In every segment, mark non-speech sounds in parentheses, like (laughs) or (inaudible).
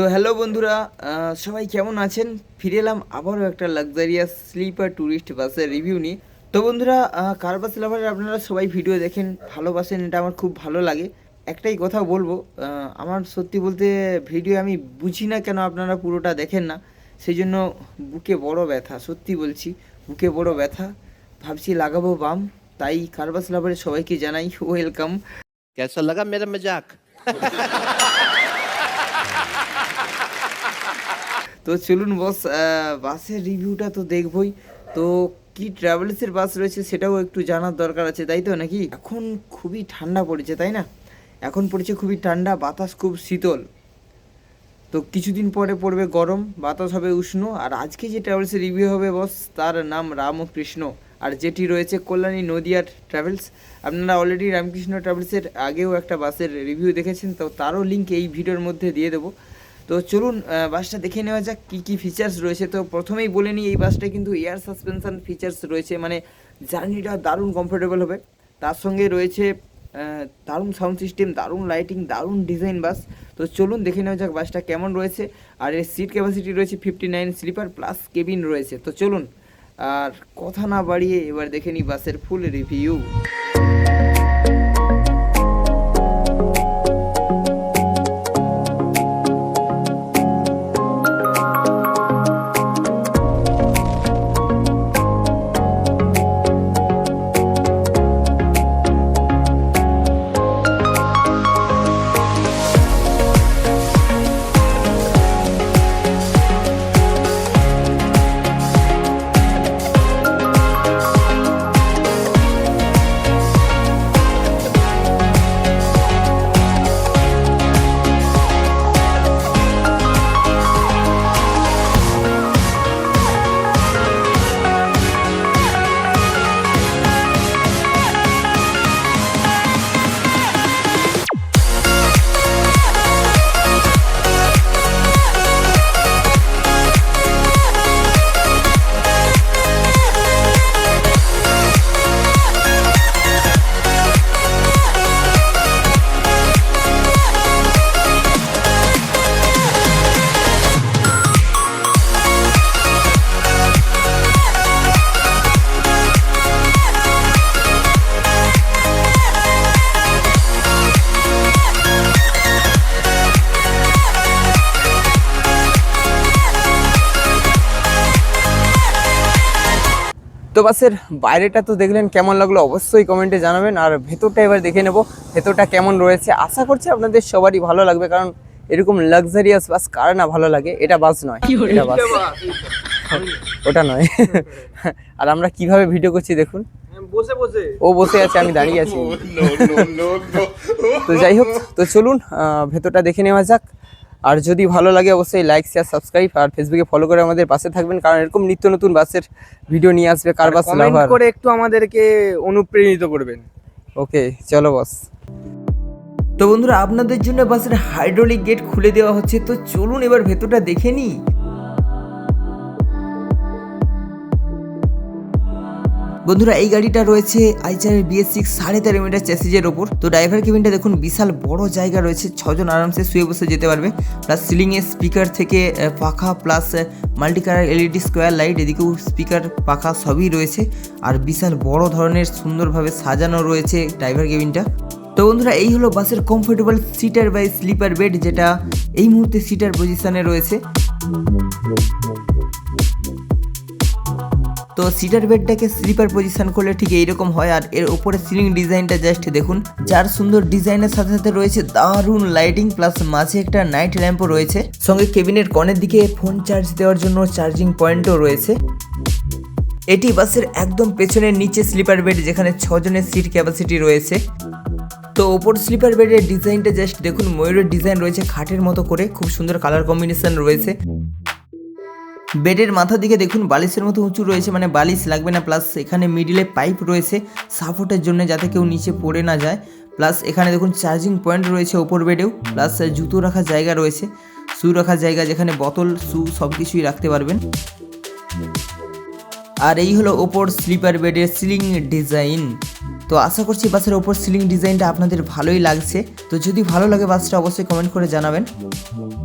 তো হ্যালো বন্ধুরা সবাই কেমন আছেন? ফিরে এলাম আবারও একটা লাক্সারিয়াস স্লিপার ট্যুরিস্ট বাসের রিভিউ নিয়ে। তো বন্ধুরা কার বাস লাভারে আপনারা সবাই ভিডিও দেখেন, ভালোবাসেন, এটা আমার খুব ভালো লাগে। একটাই কথা বলব আমার সত্যি বলতে ভিডিও আমি বুঝি না কেন আপনারা পুরোটা দেখেন না। সেই জন্য বুকে বড় ব্যথা, সত্যি বলছি, বুকে বড় ব্যথা। ভাবছি লাগাবো বাম, তাই কারবাস লাভারে সবাইকে জানাই ওয়েলকাম কেসা লাগা মেরা মজাক তো চলুন বস বাসের রিভিউটা তো দেখবই। তো কি ট্রাভেলসের বাস রয়েছে সেটাও একটু জানার দরকার আছে, তাই তো নাকি? এখন খুবই ঠান্ডা পড়েছে, তাই না? এখন পড়েছে খুবই ঠান্ডা, বাতাস খুব শীতল। তো কিছুদিন পরে পড়বে গরম, বাতাস হবে উষ্ণ। আর আজকে যে ট্রাভেলসের রিভিউ হবে বস তার নাম রামকৃষ্ণ। আর যেটি রয়েছে কল্যাণী নদিয়ার ট্রাভেলস আপনারা অলরেডি রামকৃষ্ণ ট্রাভেলসের আগেও একটা বাসের রিভিউ দেখেছেন, তো তারও লিঙ্ক এই ভিডিওর মধ্যে দিয়ে দেবো। তো চলুন বাসটা দেখে নেওয়া যাক কী কী ফিচার্স রয়েছে। তো প্রথমেই বলে নিই, এই বাসটা কিন্তু এয়ার সাসপেনশান ফিচার্স রয়েছে মানে জার্নিটা দারুণ কমফোর্টেবল হবে। তার সঙ্গে রয়েছে দারুণ সাউন্ড সিস্টেম দারুণ লাইটিং দারুণ ডিজাইন বাস। তো চলুন দেখে নেওয়া যাক বাসটা কেমন রয়েছে। আর এর সিট ক্যাপাসিটি রয়েছে fifty nine sleeper plus cabin রয়েছে। তো চলুন, আর কথা না বাড়িয়ে এবার দেখে নিই বাসের ফুল রিভিউ তো বাসের বাইরেটা তো দেখলেন কেমন লাগল অবশ্যই কমেন্টে জানাবেন। আর ভেতরটা এবার দেখে নেব ভেতরটা কেমন রয়েছে। আশা করছি আপনাদের সবারই ভালো লাগবে কারণ এরকম লাক্সারিয়াস বাস কার না ভালো লাগে? এটা বাস নয় এটা বাস ওটা নয়। আর আমরা কীভাবে ভিডিও করছি দেখুন। বসে বসে। ও বসে আছে আমি দাঁড়িয়ে আছি। (laughs) তো যাই হোক তো চলুন ভেতরটা দেখে নেওয়া যাক। আর যদি ভালো লাগে অবশ্যই লাইক শেয়ার সাবস্ক্রাইব আর ফেসবুকে ফলো করে আমাদের পাশে থাকবেন কারণ এরকম নিত্য নতুন বাসের ভিডিও নিয়ে আসবে কার বাস লাভার করে একটু আমাদেরকে অনুপ্রেরিত করবেন। ওকে চলো বস তো বন্ধুরা আপনাদের জন্য বাসের হাইড্রোলিক গেট খুলে দেওয়া হচ্ছে তো চলুন এবার ভেতরটা দেখে নিই। বন্ধুরা, এই গাড়িটা রয়েছে আইচারের বিএস সিক্স সাড়ে তেরো মিটার চ্যাসিজের ওপর। তো ড্রাইভার কেবিনটা দেখুন, বিশাল বড় জায়গা রয়েছে, ছজন আরামসে শুয়ে বসে যেতে পারবে। প্লাস সিলিংয়ে স্পিকার থেকে পাখা plus multi colour LED square light এদিকেও স্পিকার পাখা সবই রয়েছে। আর বিশাল বড় ধরনের সুন্দরভাবে সাজানো রয়েছে ড্রাইভার কেবিনটা তো বন্ধুরা, এই হলো বাসের comfortable seater by sleeper bed যেটা এই মুহূর্তে সিটার পজিশনে রয়েছে। তো সিটার বেডটাকে স্লিপার পজিশন করলে ঠিক এইরকম হয় আর এর উপরে সিলিং ডিজাইনটা জাস্ট দেখুন। যার সুন্দর ডিজাইনের সাথে সাথে রয়েছে দারুণ লাইটিং প্লাস মাঝে একটা নাইট ল্যাম্পও রয়েছে। সঙ্গে কেবিনের কনের দিকে ফোন চার্জ দেওয়ার জন্য চার্জিং পয়েন্টও রয়েছে। এটি বাসের একদম পেছনের নিচে স্লিপার বেড যেখানে ছজনের সিট ক্যাপাসিটি রয়েছে। তো ওপর স্লিপার বেডের ডিজাইনটা জাস্ট দেখুন, ময়ূরের ডিজাইন রয়েছে খাটের মতো করে, খুব সুন্দর কালার কম্বিনেশন রয়েছে। বেডের মাথা দিকে দেখুন, বালিশের মতো উঁচু রয়েছে মানে বালিশ লাগবে না প্লাস এখানে মিডিলে পাইপ রয়েছে সাপোর্টের জন্য যাতে কেউ নিচে পড়ে না যায় প্লাস এখানে দেখুন চার্জিং পয়েন্ট রয়েছে ওপর বেডেও প্লাস জুতো রাখার জায়গা রয়েছে, শু রাখার জায়গা, যেখানে বোতল, শু সব কিছুই রাখতে পারবেন। আর এই হলো ওপর স্লিপার বেডের সিলিং ডিজাইন তো আশা করছি বাসের ওপর সিলিং ডিজাইনটা আপনাদের ভালোই লাগছে। তো যদি ভালো লাগে বাসটা অবশ্যই কমেন্ট করে জানাবেন।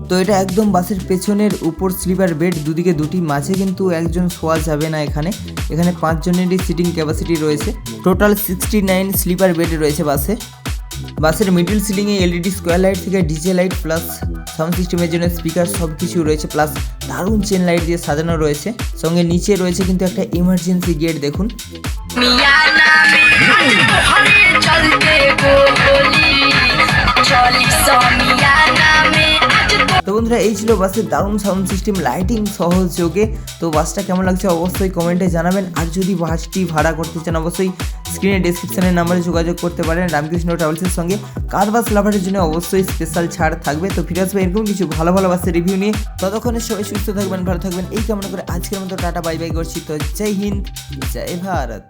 তো এটা একদম বাসের পেছনের উপর স্লিপার বেড দুদিকে দুটি, মাঝে কিন্তু একজন শোয়া যাবে না এখানে। এখানে পাঁচজনেরই সিটিং ক্যাপাসিটি রয়েছে। Total sixty nine sleeper bed রয়েছে বাসে। বাসের মিডিল সিলিংয়ে এলইডি স্কোয়ার লাইট থেকে ডিজে লাইট প্লাস সাউন্ড সিস্টেমের জন্য স্পিকার সব কিছু রয়েছে প্লাস দারুণ চেন লাইট দিয়ে সাজানো রয়েছে। সঙ্গে নিচে রয়েছে কিন্তু একটা ইমার্জেন্সি গেট দেখুন। তো বন্ধুরা, এই ছিল বাসের দারুণ সাউন্ড সিস্টেম লাইটিং সহযোগে তো বাসটা কেমন লাগছে অবশ্যই কমেন্টে জানাবেন। আর যদি বাসটি ভাড়া করতে চান, অবশ্যই স্ক্রিনে ডিসক্রিপশানের নাম্বারে যোগাযোগ করতে পারেন রামকৃষ্ণ ট্রাভেলসের সঙ্গে। কার বাস লাভারের জন্য অবশ্যই স্পেশাল ছাড় থাকবে। তো ফিরে আসবে এরকম কিছু ভালো ভালো বাসের রিভিউ নিয়ে ততক্ষণে সবাই সুস্থ থাকবেন, ভালো থাকবেন। এই কেমন করে আজকের মতো টাটা বাই বাই করছি। তো জয় হিন্দ, জয় ভারত।